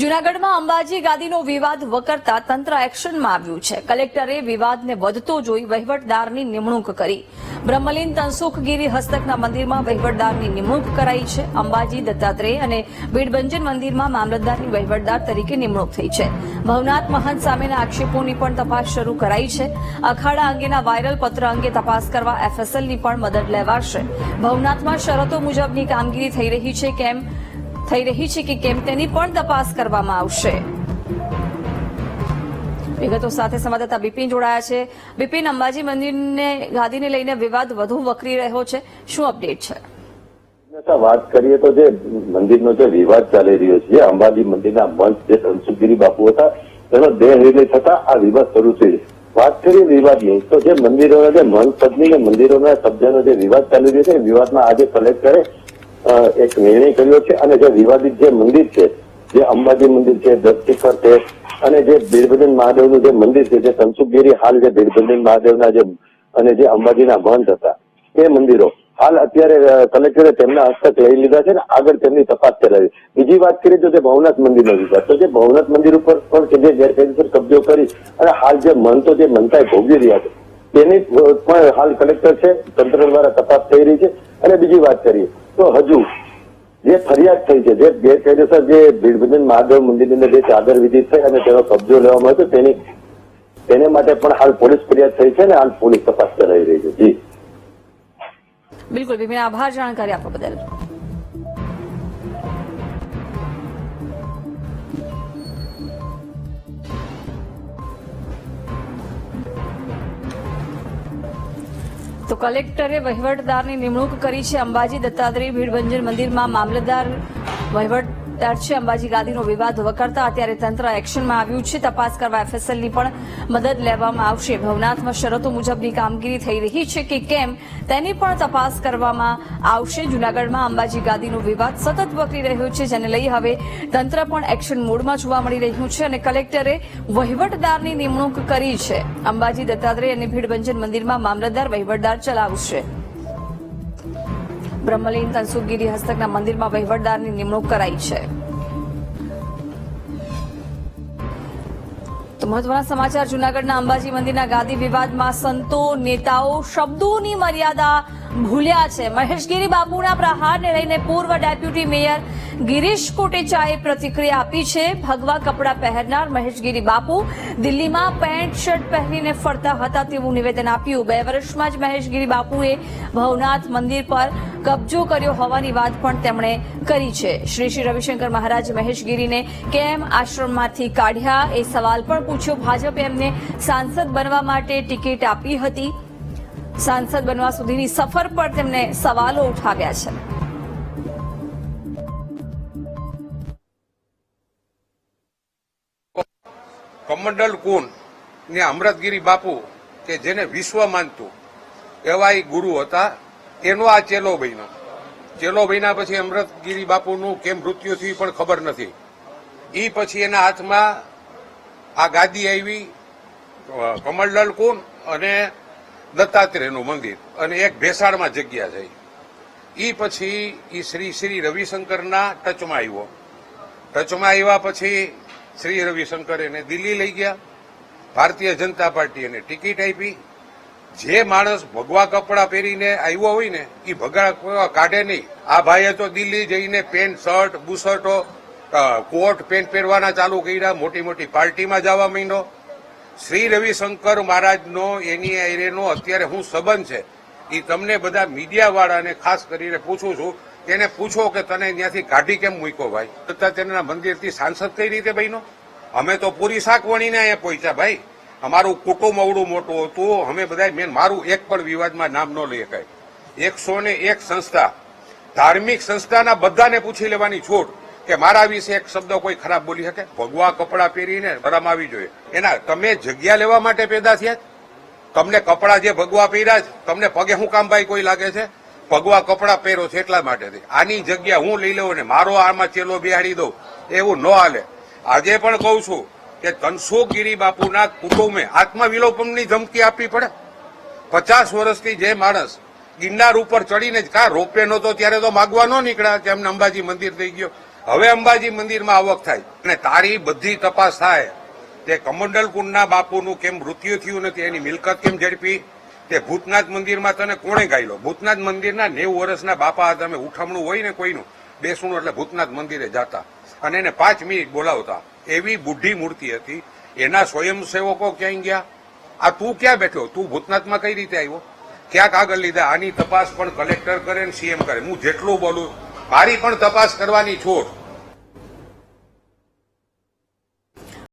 જૂનાગઢમાં અંબાજી ગાદીનો વિવાદ વકરતા તંત્ર એક્શનમાં આવ્યું છે. કલેક્ટરે વિવાદને વધતો જોઈ વહીવટદારની નિમણૂક કરી. બ્રહ્મલીન તનસુખગીરી હસ્તકના મંદિરમાં વહીવટદારની નિમણૂક કરાઈ છે. અંબાજી દત્તાત્રેય અને બીડબંજન મંદિરમાં મામલતદારની વહીવટદાર તરીકે નિમણૂક થઈ છે. ભવનાથ મહંત સામેના આક્ષેપોની પણ તપાસ શરૂ કરાઈ છે. અખાડા અંગેના વાયરલ પત્ર અંગે તપાસ કરવા એફએસએલની પણ મદદ લેવાશે. ભવનાથમાં શરતો મુજબની કામગીરી થઈ રહી છે. કેમ? થઈ રહી છે કે કેમ તેની પણ તપાસ કરવામાં આવશે. વિગતો સાથે સંવાદદાતા બિપિન જોડાયા છે. બિપિન, અંબાજી મંદિરને, ગાદીને લઈને વિવાદ વધુ વકરી રહ્યો છે. શું અપડેટ છે? વાત કરીએ તો જે મંદિરનો જે વિવાદ ચાલી રહ્યો છે, અંબાજી મંદિરના મંચ જે ધનસુખગીરી બાપુ હતા, તેનો દેહ રિલીઝ થતા આ વિવાદ શરૂ થઈ વાત કરીએ વિવાદની, તો જે મંદિરોના જે મંચ પદની ને મંદિરોના સભ્યનો જે વિવાદ ચાલી રહ્યો છે વિવાદમાં આજે કલેક્ટરે એક નિર્ણય કર્યો છે અને જે વિવાદિત જે મંદિર છે, જે અંબાજી મંદિર છે દત્તિકર છે, અને જે બીરભજન મહાદેવનું જે મંદિર છે, જે ધનસુખગીરી હાલ જે બીરભજન મહાદેવના જે, અને જે અંબાજીના મંચ હતા, એ મંદિરો હાલ અત્યારે કલેક્ટરે તેમના હસ્તક લઈ લીધા છે ને આગળ તેમની તપાસ ચલાવી બીજી વાત કરીએ તો જે ભવનાથ મંદિરનો વિવાદ તો જે ભવનાથ મંદિર ઉપર પણ જે ગેરકાયદેસર કબજો કરી અને હાલ જે મંતો, જે મનતાએ ભોગવી રહ્યા છે, તેની પણ હાલ કલેક્ટર છે, તંત્ર દ્વારા તપાસ થઈ રહી છે. અને બીજી વાત કરીએ તો હજુ જે ફરિયાદ થઈ છે, જે ગેરકાયદેસર જે ભીડભજન મહાદેવ મંદિરની અંદર જે ચાદર વિધિ થઈ અને તેનો કબજો લેવામાં આવ્યો તેની તેને માટે પણ હાલ પોલીસ ફરિયાદ થઈ છે અને હાલ પોલીસ તપાસ કરાવી રહી છે. જી. બિલકુલ. આભાર જાણકારી આપવા બદલ. તો કલેક્ટરે વહીવટદારની નિમણૂક કરી છે અંબાજી દત્તાત્રેય ભીડભંજન મંદિરમાં મામલતદાર વહીવટદાર છે. અંબાજી ગાદીનો વિવાદ વકરતા અત્યારે તંત્ર એક્શનમાં આવ્યું છે. તપાસ કરવા એફએસએલની પણ મદદ લેવામાં આવશે. ભવનાથમાં શરતો મુજબની કામગીરી થઈ રહી છે કે કેમ તેની પણ તપાસ કરવામાં આવશે. જૂનાગઢમાં અંબાજી ગાદીનો વિવાદ સતત વકરી રહ્યો છે, જેને લઈ હવે તંત્ર પણ એક્શન મોડમાં જોવા મળી રહ્યું છે અને કલેક્ટરે વહીવટદારની નિમણૂક કરી છે. અંબાજી દત્તાત્રેય અને ભીડભંજન મંદિરમાં મામલતદાર વહીવટદાર ચલાવશે. બ્રહ્મલીન તનસુખગીરી હસ્તકના મંદિરમાં વહીવટદારની નિમણૂક કરાઈ છે. તો મહત્વના સમાચાર, જૂનાગઢના અંબાજી મંદિરના ગાદી વિવાદમાં સંતો, નેતાઓ શબ્દોની મર્યાદા ભૂલ્યા છે. મહેશગીરી બાપુના પ્રહારને લઈને પૂર્વ ડેપ્યુટી મેયર ગિરીશ કોટેચાએ પ્રતિક્રિયા આપી છે. ભગવા કપડાં પહેરનાર મહેશગીરી બાપુ દિલ્હીમાં પેન્ટ, શર્ટ પહેરીને ફરતા હતા તેવું નિવેદન આપ્યું. બે વર્ષમાં જ મહેશગીરી બાપુએ ભવનાથ મંદિર પર કબજો કર્યો હોવાની વાત પણ તેમણે કરી છે. શ્રી શ્રી રવિશંકર મહારાજ મહેશગીરીને કેમ આશ્રમમાંથી કાઢ્યા એ સવાલ પણ પૂછ્યો ભાજપે એમને સાંસદ બનવા માટે ટિકિટ આપી હતી. સાંસદ બનવા સુધીની સફર પર તેમને સવાલો ઉઠાવ્યા છે. કમંડલ કુન ને અમૃતગીરી બાપુ કે જેને વિશ્વ માનતું, એવા એ ગુરુ હતા. એનો આ ચેલો બન્યો. ચેલો ભાઈના પછી અમૃતગીરી બાપુનું કેમ મૃત્યુ થયું પણ ખબર નથી. ઈ પછી એના હાથમાં આ ગાદી આવી કમળલાલ કુંડ અને દત્તાત્રેયનું મંદિર. અને એક ભેસાણમાં જગ્યા થઈ. એ પછી એ શ્રી શ્રી રવિશંકરના ટચમાં આવ્યો. ટચમાં આવ્યા પછી શ્રી રવિશંકર એને દિલ્હી લઈ ગયા. ભારતીય જનતા પાર્ટી એને ટિકિટ આપી. જે માણસ ભગવા કપડાં પહેરીને આવ્યો હોય ને એ ભગા કાઢે નહીં. આ ભાઈએ તો દિલ્હી જઈને પેન્ટ, શર્ટ, બુશર્ટો કોટ પેન્ટ પહેરવાના ચાલુ કર્યા, મોટી મોટી પાર્ટીમાં જવા માંડ્યો. શ્રી રવિશંકર મહારાજનો, એની એરેનો અત્યારે હું સંબંધ છે એ તમને બધા મીડિયાવાળાને ખાસ કરીને પૂછું છું તેને પૂછો કે તને ત્યાંથી કાઢી કેમ મૂક્યો ભાઈ? દત્તાત્રેયના મંદિરથી સાંસદ કઈ રીતે બન્યો? અમે તો પૂરી શાક વણીને અહીંયા પહોંચ્યા ભાઈ. અમારું કુટુંબ અવડું મોટું હતું, અમે બધા મેન મારું એક પણ વિવાદમાં નામ ન લઈ શકાય. એકસો ને એક સંસ્થા, ધાર્મિક સંસ્થાના બધાને પૂછી લેવાની છૂટ. કે મારા વિશે એક શબ્દ કોઈ ખરાબ બોલી શકે? ભગવા કપડાં પહેરીને આવી જોઈએ. એના, તમે જગ્યા લેવા માટે પેદા થયા? તમને કપડાં જે ભગવા પહેર્યા છે, તમને પગે શું કામ ભાઈ કોઈ લાગે છે? ભગવા કપડાં પહેરો છે એટલા માટે આની જગ્યા હું લઈ લઉં ને મારો આમાં ચેલો બિહાડી દઉં. એવું ન હાલે. આજે પણ કહું છું કે ધનસુખગીરી બાપુના કુટુંબે આત્મવિલોપનની ધમકી આપવી પડે. પચાસ વર્ષથી જે માણસ ગિરનાર ઉપર ચડીને જ કા રોપવે નહોતો, ત્યારે તો માગવા ન નીકળ્યા કે એમને અંબાજી મંદિર થઈ ગયો. હવે અંબાજી મંદિરમાં આવક થાય. અને તારી બધી તપાસ થાય તે કમંડલ કુંડના બાપુનું કેમ મૃત્યુ થયું નથી, એની મિલકત કેમ ઝડપી? તે ભૂતનાથ મંદિરમાં તને કોણે ગાયલો? ભૂતનાથ મંદિરના નેવું વર્ષના બાપા તમે ઉઠમણું હોય ને કોઈનું, બેસણું એટલે ભૂતનાથ મંદિરે જાતા. અને એને પાંચ મિનિટ બોલાવતા. એવી બુઢી મૂર્તિ હતી. એના સ્વયંસેવકો ક્યાંય ગયા? આ તું ક્યાં બેઠો? તું ભૂતનાથમાં કઈ રીતે આવ્યો? ક્યાંક આગળ લીધા? આની તપાસ પણ કલેક્ટર કરે ને સીએમ કરે. હું જેટલું બોલું મારી પણ તપાસ કરવાની છોડ